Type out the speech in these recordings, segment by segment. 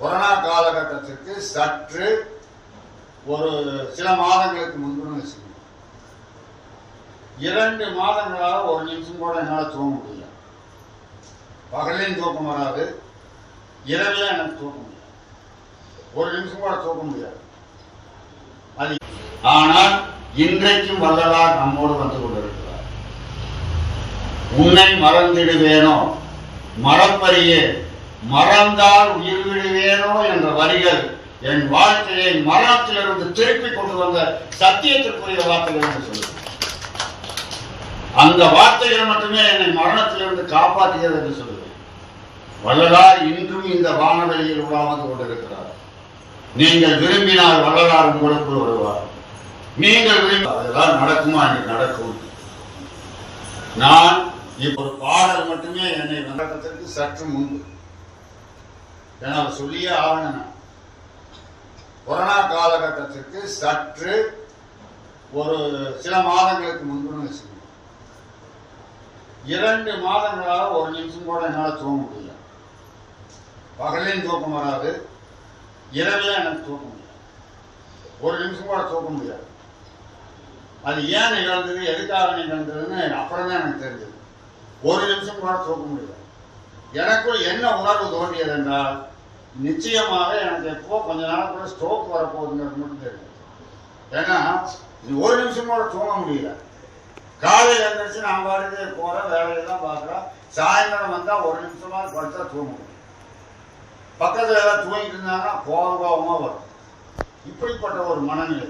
Corona காலகட்டத்திற்கு சற்று ஒரு சில மாதங்களுக்கு முன்புன்னு வச்சுக்கணும் இரண்டு மாதங்களாக ஒரு நிமிஷம் கூட என்னால் தூங்க முடியல. பகலையும் தூக்கம் வராது. இரவில் எனக்கு தூக்க முடியாது ஒரு நிமிஷம் கூட தூக்க முடியாது. அது ஆனால் இன்றைக்கும் வள்ளலார் நம்மோடு வந்து கொண்டிருக்கிறார். உன்னை மறந்திடுவேனோ? மறப்பறியே. மறந்தால் உயிர் விடுவேனோ என்ற வரிகள் என் வாழ்க்கையை மரணத்திலிருந்து திருப்பி கொண்டு வந்த சத்தியத்திற்குரிய வார்த்தைகள் என்று சொல்லுங்கள் அந்த வார்த்தைகள் மட்டுமே என்னை மரணத்திலிருந்து காப்பாற்றியது என்று சொல்லுவேன். வள்ளலார் இன்றும் இந்த வானவெளியில் உலாவது கொண்டிருக்கிறார். நீங்கள் விரும்பினால் வள்ளலார் உங்களுக்குள் வருவார். நீங்கள் விரும்பி அதெல்லாம் நடக்குமா? என்று நடக்கும். நான் இப்ப ஒரு பாடல் மட்டுமே என்னை நடக்கத்திற்கு சற்று முன்பு ஏன்னா அதை சொல்லியே ஆகணும் நான். கொரோனா காலகட்டத்திற்கு சற்று ஒரு சில மாதங்களுக்கு முன்புன்னு வச்சுக்கணும் இரண்டு மாதங்களாக ஒரு நிமிஷம் கூட என்னால் தூங்க முடியல. பகலையும் தூக்கம் வராது இரவில் எனக்கு தூக்க முடியாது ஒரு நிமிஷம் கூட தூக்க முடியாது. அது ஏன் நிகழ்ந்தது எதுக்காக நிகழ்ந்ததுன்னு அப்புறம் தான் எனக்கு தெரிஞ்சது. ஒரு நிமிஷம் கூட தூக்க முடியாது எனக்குள் என்ன உணர்வு தோன்றியது என்றால் நிச்சயமாக எனக்கு எப்போ கொஞ்ச நாளுக்குள்ள கூட ஸ்ட்ரோக் வரப்போகுதுங்கிறது மட்டும் தெரியும். ஏன்னா ஒரு நிமிஷம் கூட தூங்க முடியல. காலையில் எழுந்திரிச்சு நான் பாட்டுக்கு போகிறேன் வேலையெல்லாம் பார்க்குறோம் சாயங்காலம் வந்தால் ஒரு நிமிஷமா படுத்தா தூங்க முடியும். பக்கத்தில் எல்லாம் தூங்கிட்டு இருந்தாங்கன்னா கோபம் கோபமாக வரும். இப்படிப்பட்ட ஒரு மனநிலை.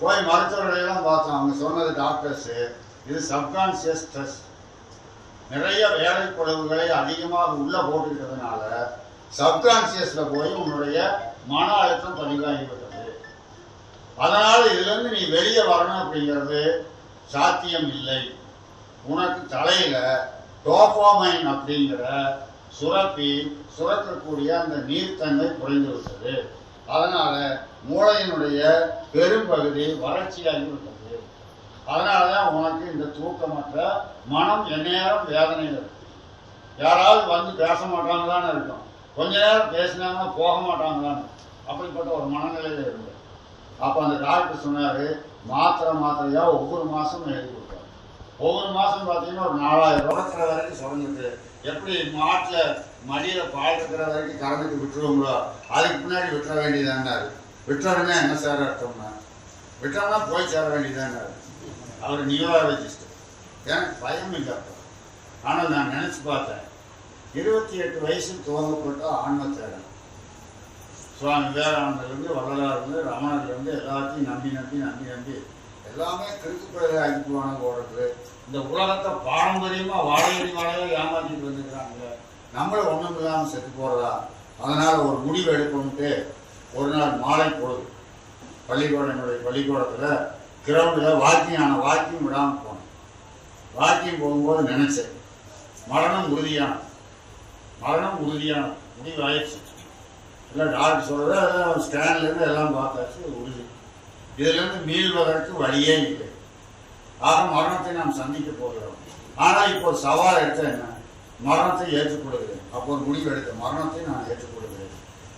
போய் மருத்துவர்களையெல்லாம் பார்த்தோம். அவங்க சொன்னது டாக்டர்ஸு இது சப்கான்சியஸ் ஸ்ட்ரெஸ் நிறைய வேலை பொழுவுகளை அதிகமாக உள்ள போட்டுக்கிட்டதுனால சப்கான்சியஸ்ல போய் உன்னுடைய மன அழுத்தம் பதிவாகிவிட்டது அதனால இதுலேருந்து நீ வெளியே வரணும் அப்படிங்கிறது சாத்தியம் இல்லை. உனக்கு தலையில டோபாமைன் அப்படிங்கிற சுரப்பி சுரக்கக்கூடிய அந்த நீர்த்தன்மை குறைந்து விட்டது. அதனால மூளையினுடைய பெரும்பகுதி வறட்சியாகி விட்டது. அதனாலதான் உனக்கு இந்த தூக்கமற்ற மனம் எந்நேரம் வேதனையில் இருக்கும். யாராவது வந்து பேச மாட்டாங்களான்னு இருக்கும். கொஞ்ச நேரம் பேசினாங்கன்னா போக மாட்டாங்களான்னு அப்படிப்பட்ட ஒரு மனநிலையில இருந்தது அப்ப அந்த டாக்டர் சொன்னாரு மாத்திரை மாத்திரையா ஒவ்வொரு மாசமும் எழுதி கொடுத்தாரு ஒவ்வொரு மாசம் பார்த்தீங்கன்னா ஒரு நாலாயிரம் ரூபாய் வரைக்கும் சொல்லிட்டு எப்படி மாட்டுல மடியில பால் இருக்கிற வரைக்கும் கறந்துட்டு விட்டுருவோங்களோ அதுக்கு பின்னாடி விட்டுற வேண்டியதானாரு விட்டுறதுன்னா என்ன சார் அர்த்தம்னா? விட்டோம்னா போய் சேர வேண்டியதானாரு அவர் நியூராலஜிஸ்ட். எனக்கு பயம் இல்லை அப்போ. ஆனால் நான் நினச்சி பார்த்தேன். இருபத்தி எட்டு வயசில் துவங்கப்பட்ட ஆன்ம தேடல் சுவாமி விவேகானந்தர்லேருந்து வள்ளலார்லேருந்து ரமணர்லேருந்து எல்லாத்தையும் நம்பி நம்பி நம்பி நம்பி எல்லாமே கிறுக்கு ஆக்கி போவாங்க ஓடுறது இந்த உலகத்தை பாரம்பரியமாக வாழையடி வாழையாக ஏமாற்றிட்டு வந்துக்கிறாங்க. நம்மளை ஒன்றும் இல்லாமல் செத்து போகிறதா அதனால் ஒரு முடிவு எடுக்கணும்ட்டு ஒரு நாள் மாலை பொழுது பள்ளிக்கூடம் என்னுடைய பள்ளிக்கூடத்தில் கிரவுண்டில் வாக்கிங் ஆனால் வாக்கிங் விடாமல் போனேன். வாக்கிங் போகும்போது நினச்சேன். மரணம் உறுதியான மரணம் உறுதியான முடிவு ஆயிடுச்சு இல்லை டாக்டர் சொல்கிறது ஸ்கேன்லேருந்து எல்லாம் பார்த்தாச்சு உறுதி. இதிலிருந்து மீள்வதற்கு வழியே இல்லை. ஆக மரணத்தை நாம் சந்திக்க போகிறோம். ஆனால் இப்போ சவால் எடுத்த என்ன? மரணத்தை ஏற்றுக்கொள்கிறேன் அப்போ ஒரு முடிவு எடுத்த மரணத்தை நான் ஏற்றுக்கொள்கிறேன்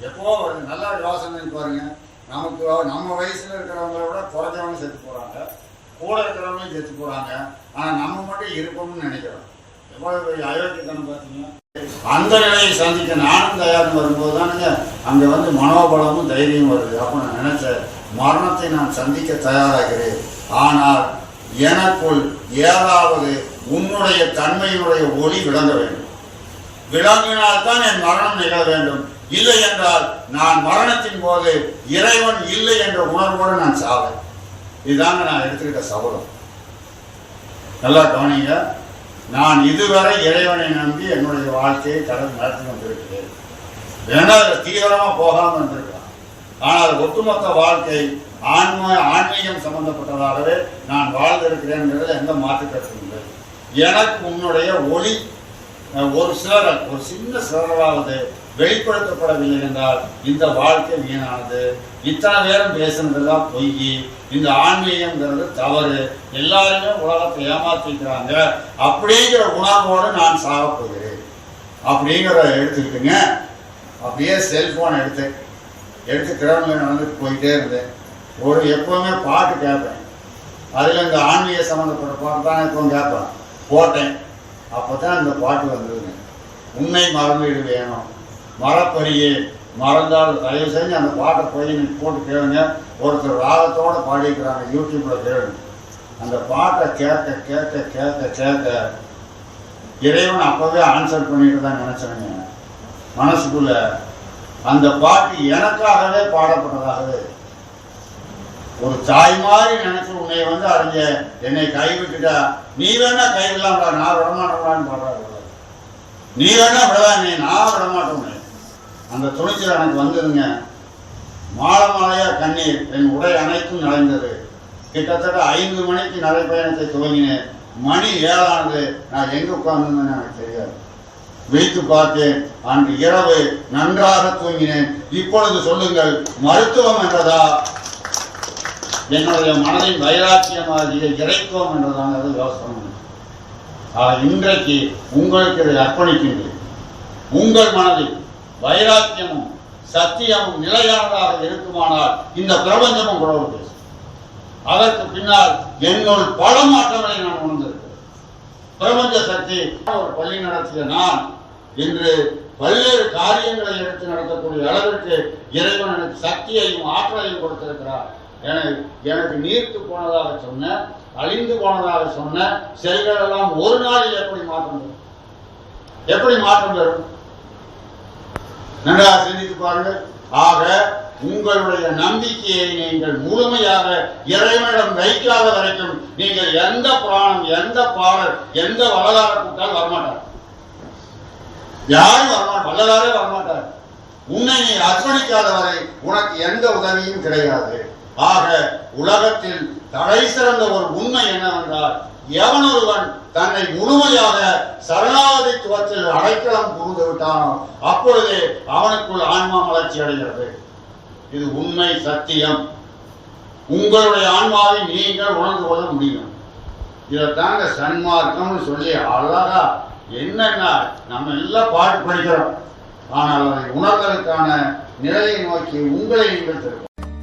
எப்போ நல்லா யோசனை பாருங்கள் நமக்கு நம்ம வயசுல இருக்கிறவங்கள விட குறைஞ்சவங்க செத்து போறாங்க. கூட இருக்கிறவங்களும் செத்து போறாங்க. ஆனா நம்ம மட்டும் இருப்போம்னு நினைக்கிறோம். எவ்வளவு பெரிய அயோக்கியத்தனம் பார்த்தீங்கன்னா அந்த நிலையை சந்திக்க நானும் தயார்னு வரும்போது தானுங்க அங்க வந்து மனோபலமும் தைரியம் வருது. அப்போ நான் நினைச்சேன் மரணத்தை நான் சந்திக்க தயாராகிறேன். ஆனால் எனக்குள் ஏதாவது உன்னுடைய தன்மையினுடைய ஒளி விளங்க வேண்டும். விளங்கினால்தான் என் மரணம் நிகழ வேண்டும். இல்லை என்றால் நான் மரணத்தின் போது இறைவன் இல்லை என்ற உணர்வோடு நான் சாவேன். இதுதாங்க நான் எடுத்துக்கிட்ட சபதம். நல்லா கவனிங்க. நான் இதுவரை இறைவனை நம்பி என்னுடைய வாழ்க்கையை கடந்து நடத்தி வந்திருக்கிறேன் வேணா அதில் தீவிரமாக போகாமல் இருந்திருக்கலாம். ஆனால் ஒட்டுமொத்த வாழ்க்கை ஆன்ம ஆன்மீகம் சம்பந்தப்பட்டதாகவே நான் வாழ்ந்திருக்கிறேங்கிறதுல எந்த மாற்றுக்கருத்தும் இல்லை. எனக்கு உன்னுடைய ஒளி ஒரு சிலர் ஒரு சின்ன சிலராவது வெளிப்படுத்தப்படவில்லை என்றால் இந்த வாழ்க்கை வீணானது. இத்தனை பேரும் பேசுனதெல்லாம் பொய் இந்த ஆன்மீகம்ங்கிறது தவறு. எல்லாருமே உலகத்தை ஏமாத்திக்கிறாங்க அப்படிங்கிற உணர்வோடு நான் சாகப் போகிறேன். அப்படிங்கிறத எடுத்துக்கிட்டுங்க. அப்படியே செல்போன் எடுத்தேன். எடுத்து கிரௌண்டில் நடந்துட்டு போயிட்டே இருந்தேன். ஒரு எப்பவுமே பாட்டு கேட்பேன். அதில் இந்த ஆன்மீக சம்மந்தப்பட்ட பாட்டு தான் எப்பவும் கேட்பேன். போட்டேன். அப்போ தான் இந்த பாட்டு வந்ததுங்க. உண்மை மறந்துவிடு வேணும் மரப்பரியே மறந்தால் தயவு செஞ்சு அந்த பாட்டை போய் நீங்கள் போட்டு கேளுங்க. ஒருத்தர் ராகத்தோடு பாடியிருக்கிறாங்க யூடியூப்பில் கேளுங்க. அந்த பாட்டை கேட்க கேட்க கேட்க கேட்க இறைவன் அப்போவே ஆன்சர் பண்ணிட்டு தான் நினச்சேங்க. மனசுக்குள்ள அந்த பாட்டு எனக்காகவே பாடப்பட்டதாகவே. ஒரு தாய் மாதிரி நினைச்சு உன்னை வந்து அறிஞ்ச என்னை கைவிட்டுட்டா நீ வேணா கைவிடலாம்டா நான் விடமாட்டேன்டான்னு பாடுறாரு. நீ வேணா விடலாம் நீ நான் விடமாட்டேன் அந்த துணிச்சல் எனக்கு வந்ததுங்க. மாலை மாலையா கண்ணீர். என் உடை அனைத்தும் நனைந்தது கிட்டத்தட்ட ஐந்து மணிக்கு நடைப்பயணத்தை துவங்கினேன். மணி ஏழானது. நான் எங்க உட்கார்ந்துருந்தேன்னு எனக்கு தெரியாது. விழித்து பார்த்தேன். அன்று இரவு நன்றாக தூங்கினேன். இப்பொழுது சொல்லுங்கள் மருத்துவம் என்றதா? என்னுடைய மனதின் வைராக்கியமாகிய இறைத்துவம் என்றதாங்கிறது யோசனை. இன்றைக்கு உங்களுக்கு இதை அர்ப்பணிக்கின்றேன். உங்கள் மனதில் வைராக்கியமும் சத்தியமும் நிலையானதாக இருக்குமானால் இந்த பிரபஞ்சமும் கூட பேசும் அதற்கு பின்னால் என்னுள் பல மாற்றங்களை நான் உணர்ந்திருக்கிறேன் பிரபஞ்ச சக்தி ஒரு பள்ளி நடத்திய நான் இன்று பல்வேறு காரியங்களை எடுத்து நடத்தக்கூடிய அளவிற்கு இறைவன் எனக்கு சக்தியையும் ஆற்றலையும் கொடுத்திருக்கிறார். எனக்கு எனக்கு நீர்த்து போனதாக சொன்ன அழிந்து போனதாக சொன்ன செல்கள் எல்லாம் ஒரு நாளில் எப்படி மாற்றம் எப்படி மாற்றம் பெறும்? நன்றாக சிந்தித்து பாருங்கள். ஆக உங்களுடைய நம்பிக்கையை நீங்கள் முழுமையாக இறைவனிடம் வைக்காத வரைக்கும் நீங்கள் எந்த புராணம் எந்த பாடல் எந்த வள்ளலார கூட்டால் வரமாட்டார். யாரும் வரமாட்டார் வள்ளலாரே வரமாட்டார். உன்னை நீ அர்ப்பணிக்காத வரை உனக்கு எந்த உதவியும் கிடையாது. ஆக உலகத்தில் தலை சிறந்த ஒரு உண்மை என்னவென்றால் எவனொருவன் தன்னை முழுமையாக சரணாகதித்துவத்தில் அடைக்கலம் புகுந்து விட்டானோ அப்பொழுதே அவனுக்குள் ஆன்மா வளர்ச்சி அடைகிறது. இது உண்மை சத்தியம். உங்களுடைய ஆன்மாவை நீங்கள் உணர்ந்து கொள்ள முடியும் இதைத்தாங்க சன்மார்க்கம்னு சொல்லி அழகா என்னென்ன நம்ம எல்லாம் பாட்டு படிக்கிறோம். ஆனால் அதை உணர்வதற்கான நிலையை நோக்கி உங்களை நீங்கள் திருப்போம்